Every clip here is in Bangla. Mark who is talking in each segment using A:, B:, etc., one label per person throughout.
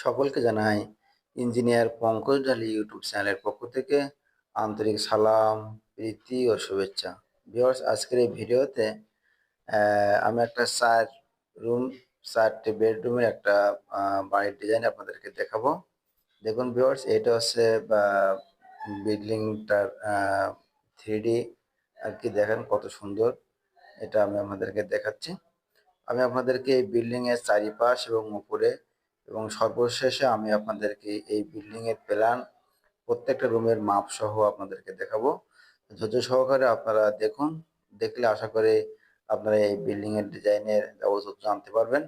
A: সকলকে জানাই ইঞ্জিনিয়ার পঙ্কজ ঢালি ইউটিউব চ্যানেলের পক্ষ থেকে আন্তরিক সালাম, প্রীতি ও শুভেচ্ছা। ভিউয়ার্স, আজকের এই ভিডিওতে আমি একটা চার রুম চারটে বেডরুমের একটা বাড়ির ডিজাইন আপনাদেরকে দেখাবো। দেখুন ভিউয়ার্স, এটা হচ্ছে বিল্ডিংটার থ্রি আর কি দেখেন কত সুন্দর। এটা আমি আপনাদেরকে দেখাচ্ছি। আমি আপনাদেরকে এই বিল্ডিংয়ের চারিপাশ এবং উপরে এবং সর্বশেষে আমি আপনাদেরকে এই বিল্ডিং এর প্ল্যান প্রত্যেকটা রুমের মাপ সহ আপনাদেরকে দেখাবো। ধৈর্য সহকারে আপনারা দেখুন, দেখলে আশা করি আপনারা এই বিল্ডিং এর ডিজাইনের যাবতীয় জানতে পারবেন।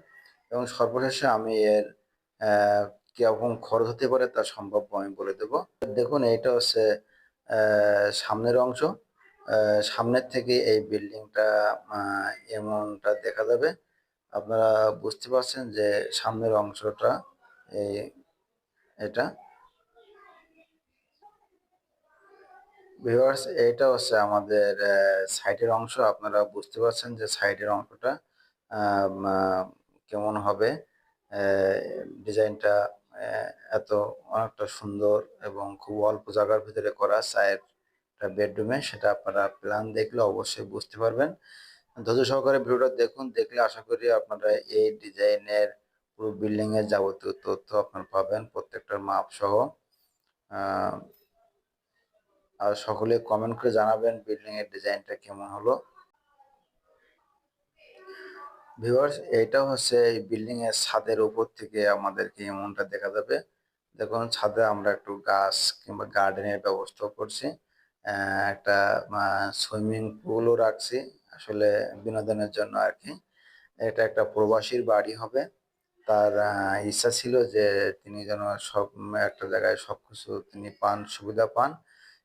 A: এবং সর্বশেষে আমি এর কীরকম খরচ হতে পারে তা সম্ভব আমি বলে দেব। দেখুন এটা হচ্ছে সামনের অংশ। সামনের থেকে এই বিল্ডিংটা এমনটা দেখা যাবে। আপনারা বুঝতে পারছেন যে সামনের অংশটা এটা। ভিউয়ার্স এটা হচ্ছে আমাদের সাইডের অংশ। আপনারা বুঝতে পারছেন যে সাইডের অংশটা কেমন হবে। ডিজাইনটা এত অনেকটা সুন্দর এবং খুব অল্প জায়গার ভিতরে করা সাইড বেডরুমে সেটা আপনারা প্ল্যান দেখলে অবশ্যই বুঝতে পারবেন। ধৈর্য সহকারে ভিডিওটা দেখুন, দেখলে আশা করি আপনারা এই ডিজাইনের পুরো বিল্ডিং এর যাবতীয় তথ্য আপনারা পাবেন প্রত্যেকটার মাপ সহ। আর সকলে কমেন্ট করে জানাবেন বিল্ডিং এর ডিজাইনটা কেমন হলো। ভিউয়ার্স এইটা হচ্ছে এই বিল্ডিং এর ছাদের উপর থেকে আমাদেরকে এমনটা দেখা যাবে। দেখুন, ছাদে আমরা একটু গাছ কিংবা গার্ডেনের ব্যবস্থা করছি। একটা সুইমিং পুলও রাখছি। আসলে বিনোদনের জন্য আর কি এটা একটা প্রবাসীর বাড়ি হবে। তার ইচ্ছা ছিল যে তিনি যেন সব, একটা জায়গায় সবকিছু তিনি পান, সুবিধা পান।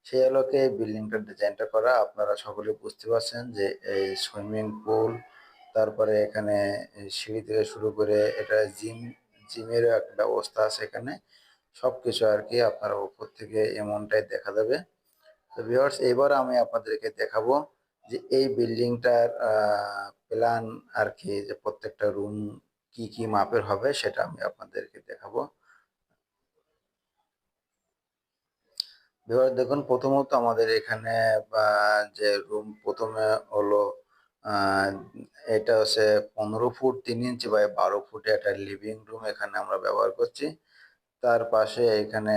A: সেই আলোকে বিল্ডিংটার ডিজাইনটা করা, আপনারা সকলে বুঝতে পারছেন যে এই সুইমিং পুল, তারপরে এখানে সিঁড়ি থেকে শুরু করে এটা জিম, জিমেরও একটা ব্যবস্থা আছে এখানে। সবকিছু আর কি আপনারা উপর থেকে এমনটাই দেখা যাবে। তো ভিউয়ার্স এবার আমি আপনাদেরকে দেখাবো যে এই বিল্ডিংটার প্ল্যান আর কি যে প্রত্যেকটা রুম কি কি মাপের হবে সেটা আমি আপনাদেরকে দেখাবো। এবার দেখুন প্রথমত আমাদের এখানে যে রুম প্রথমে হলো এটা হচ্ছে পনেরো ফুট তিন ইঞ্চি বাই বারো ফুটে একটা লিভিং রুম এখানে আমরা ব্যবহার করছি। তার পাশে এখানে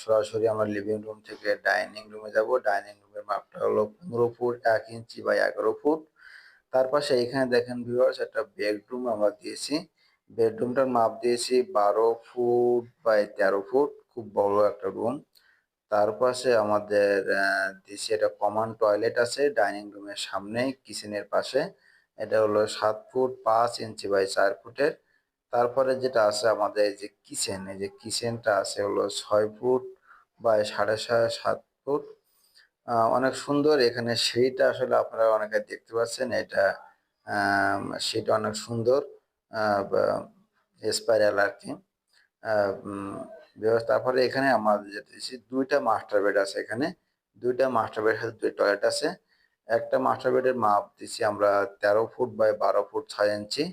A: সরাসরি আমরা লিভিং রুম থেকে ডাইনিং রুমে যাব। ডাইনিং রুমের মাপটা হলো পনেরো ফুট, এক ইঞ্চি বাই এগারো ফুট। তার পাশে এখানে দেখেন ভিউয়ার্স একটা বেডরুম আমরা দিয়েছি। বেডরুমটার মাপ দিয়েছি বারো ফুট বাই তেরো ফুট, খুব বড় একটা রুম তার পাশে আমাদের দিয়েছি একটা কমন টয়লেট আছে ডাইনিং রুমের সামনে কিচেনের পাশে। এটা হলো সাত ফুট পাঁচ ইঞ্চি বাই চার ফুটের। তারপরে যেটা আছে আমাদের এই যে কিচেন এই যে কিচেনটা আছে হলো ছয় ফুট বাই সাড়ে সাত ফুট। অনেক সুন্দর। এখানে সিঁড়িটা আসলে আপনারা অনেকে দেখতে পাচ্ছেন। এটা সিঁড়িটা অনেক সুন্দর। স্পাইরাল আর কি তারপরে এখানে আমাদের দিচ্ছি দুইটা মাস্টার বেড আছে এখানে। দুইটা মাস্টার বেডের সাথে দুই টয়লেট আছে। একটা মাস্টার বেডের মাপ দিচ্ছি আমরা তেরো ফুট বাই বারো ফুট ছয় ইঞ্চি।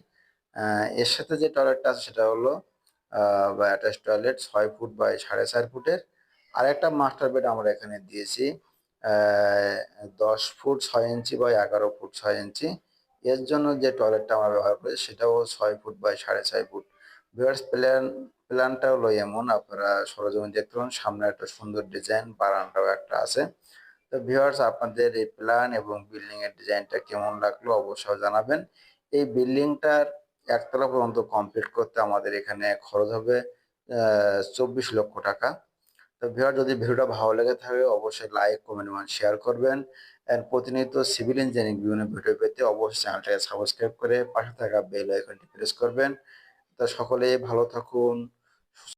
A: এর সাথে যে টয়লেটটা আছে সেটা হলো বা অ্যাটাচ টয়লেট ছয় ফুট বাই সাড়ে চার ফুটের। আর একটা মাস্টার বেড আমরা এখানে দিয়েছি। দশ ফুট ছয় ইঞ্চি বাই এগারো ফুট ছয় ইঞ্চি। এর জন্য যে টয়লেটটা আমরা ব্যবহার করি, সেটাও ছয় ফুট বাই সাড়ে ছয় ফুট। ভিউয়ার্স প্ল্যান প্ল্যানটা হলো এমন, আপনারা সরজমিন দেখতে পারেন, সামনে একটা সুন্দর ডিজাইন বারান্দাও একটা আছে। তো ভিউয়ার্স আপনাদের এই প্ল্যান এবং বিল্ডিং এর ডিজাইনটা কেমন লাগল অবশ্যই জানাবেন। এই বিল্ডিংটার একতলা পর্যন্ত কমপ্লিট করতে আমাদের এখানে খরচ হবে চব্বিশ লক্ষ টাকা। তো ভিউয়ার যদি ভিডিওটা ভালো লেগে থাকে, অবশ্যই লাইক কমেন্ট এবং শেয়ার করবেন। এন্ড প্রতিনিয়ত সিভিল ইঞ্জিনিয়ারিং বিভিন্ন ভিডিও পেতে অবশ্যই চ্যানেলটাকে সাবস্ক্রাইব করে পাশে থাকা বেল আইকনটি প্রেস করবেন। তো সকলে ভালো থাকুন।